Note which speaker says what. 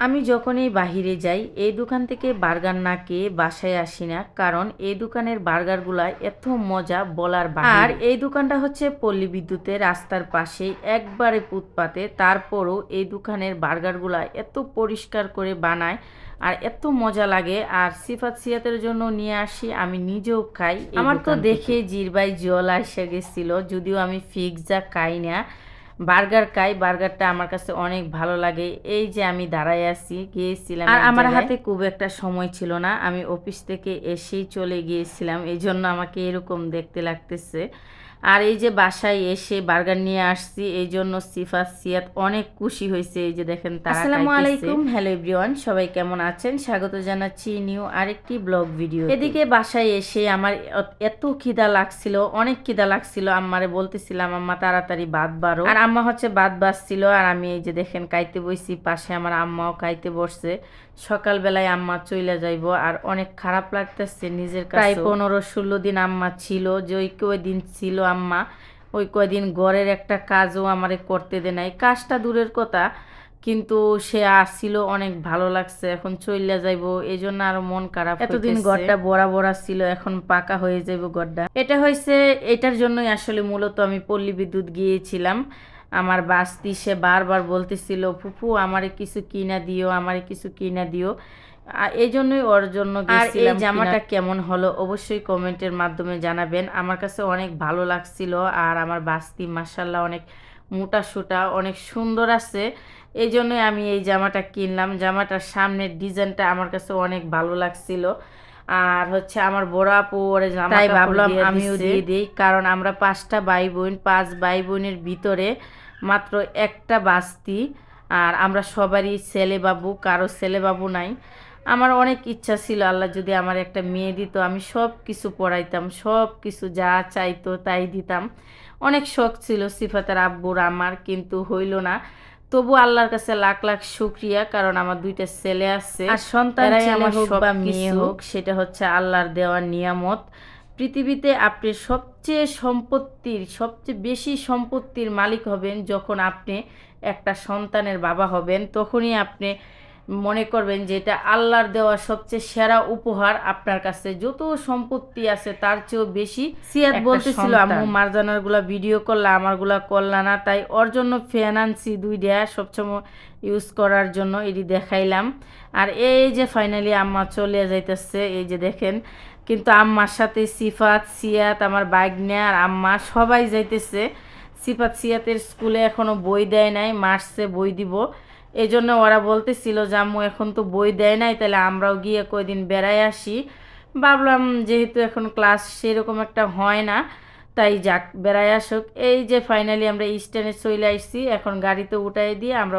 Speaker 1: আমি যখনই বাহিরে যাই এই দোকান থেকে বার্গার না খেয়ে বাসায় আসি না কারণ এই দোকানের বার্গারগুলা এত মজা বলার আর এই দোকানটা হচ্ছে পল্লী বিদ্যুতের রাস্তার পাশেই একবারে ফুটপাতে তারপরও এই দোকানের বার্গারগুলা এত পরিষ্কার করে বানায় আর এত মজা লাগে আর সিফাত সিয়াতের জন্য নিয়ে আসি আমি নিজেও খাই আমার তো দেখে জিরবাই জল আসে গেছিল যদিও আমি ফিক্সা খাই না বার্গার খাই বার্গারটা আমার কাছে অনেক ভালো লাগে। এই যে আমি দাঁড়ায় আছি গিয়েছিলাম আর আমার হাতে খুব একটা সময় ছিল না। আমি অফিস থেকে এসেই চলে গিয়েছিলাম। এই জন্য আমাকে এরকম দেখতে লাগতেছে। আর এই যে বাসায় এসে বার্গার নিয়ে আসছি এই জন্য সিফা সিয়াত অনেক খুশি হয়েছে। এই যে দেখেন
Speaker 2: আসসালামু আলাইকুম,
Speaker 1: হ্যালো এভরিওয়ান সবাই কেমন আছেন? স্বাগত জানাচ্ছি নিউ আরেকটি ব্লগ ভিডিও এদিকে বাসায় এসে আমার এত- এত খিদা লাগছিল অনেক খিদা লাগছিল। আম্মারে বলতেছিলাম আম্মা তাড়াতাড়ি বাদ বারো আর আম্মা হচ্ছে বাদ বাসছিল আর আমি এই যে দেখেন কাইতে বইছি পাশে আমার আম্মাও কাইতে বসছে। সকালবেলায় আম্মা চইলা যাইব আর অনেক খারাপ লাগতেছে নিজের প্রায় পনেরো ষোলো দিন আম্মা ছিল যে ওই দিন ছিল আম্মা। ওই কয়দিন ঘরের একটা কাজও আমারে করতে দে নাই। কাজটা দূরের কথা কিন্তু সে আসছিল অনেক ভালো লাগছে। এখন চইলা যাইব এই জন্য আরও মন খারাপ এতদিন ঘরটা বড়া বড়া ছিল এখন পাকা হয়ে যাইব ঘরটা। এটা হয়েছে এটার জন্যই আসলে মূলত আমি পল্লী বিদ্যুৎ গিয়েছিলাম। আমার বাস্তি সে বারবার বলতেছিল ফুফু আমারে কিছু কিনা দিও আমারে কিছু কিনা দিও। আ- এই জন্যই ওর জন্য
Speaker 2: আর এই
Speaker 1: জামাটা কেমন হলো অবশ্যই কমেন্টের মাধ্যমে জানাবেন। আমার কাছে অনেক ভালো লাগছিল আর আমার বাস্তি মাসাল্লাহ অনেক মোটা সোটা অনেক সুন্দর আছে। এই জন্যই আমি এই জামাটা কিনলাম। জামাটার সামনের ডিজাইনটা আমার কাছে অনেক ভালো লাগছিল। আর হচ্ছে আমার বড় আপু ওরে জামা
Speaker 2: তাই ভাবলাম আমিও। দিয়ে
Speaker 1: দিই কারণ আমরা পাঁচটা ভাই বোন পাঁচ ভাই বোনের ভিতরে মাত্র একটা বাস্তি। আর আমরা সবারই ছেলে বাবু কারও ছেলে বাবু নাই। আমার অনেক ইচ্ছা ছিল আল্লাহ যদি আমার একটা মেয়ে দিত আমি সব কিছু পড়াইতাম সব কিছু যা চাইতো তাই দিতাম। অনেক শখ ছিল সিফাতের আব্বুর আমার কিন্তু হইল না। তবু আল্লাহর কাছে লাখ লাখ শুক্রিয়া কারণ আমার দুইটা ছেলে আছে।
Speaker 2: আর সন্তান
Speaker 1: এরাই
Speaker 2: ছেলে
Speaker 1: আমার
Speaker 2: হোক
Speaker 1: সব
Speaker 2: বা
Speaker 1: মেয়ে
Speaker 2: মেয়ে
Speaker 1: হোক সেটা হচ্ছে আল্লাহর দেওয়া নিয়ামত। পৃথিবীতে আপনি সবচেয়ে সম্পত্তির সবচেয়ে বেশি সম্পত্তির মালিক হবেন যখন আপনি একটা সন্তানের বাবা হবেন তখনই আপনি মনে করবেন যে এটা আল্লাহর দেওয়া সবচেয়ে সেরা উপহার আপনার কাছে। যত সম্পত্তি আছে তার চেয়েও বেশি সিয়াদ বলতেছিল। আম্মু মারজানারগুলা ভিডিও করলা আমারগুলা করলা না তাই ওর জন্য ফ্যান আনছি দুইটা সবসময় ইউজ করার জন্য এটি দেখাইলাম। আর এই যে ফাইনালি আম্মা চলে যাইতেছে এই যে দেখেন কিন্তু আম্মার সাথে সিফাত সিয়াত আমার বাইগনা আর আম্মা সবাই যাইতেছে। সিফাত সিয়াতের স্কুলে এখনও বই দেয় নাই মার্চে বই দিব। এই জন্য ওরা বলতেছিল যে, আম্মু, এখন তো বই দেয় নাই, তাহলে আমরাও গিয়ে কয়দিন বেড়ায় আসি। ভাবলাম যেহেতু এখন ক্লাস সেরকম একটা হয় না, তাই যাক, বেড়ায় আসুক। এই যে ফাইনালি আমরা স্ট্যান্ডে চলে আসছি, এখন গাড়িতে উঠাই দিয়ে আমরা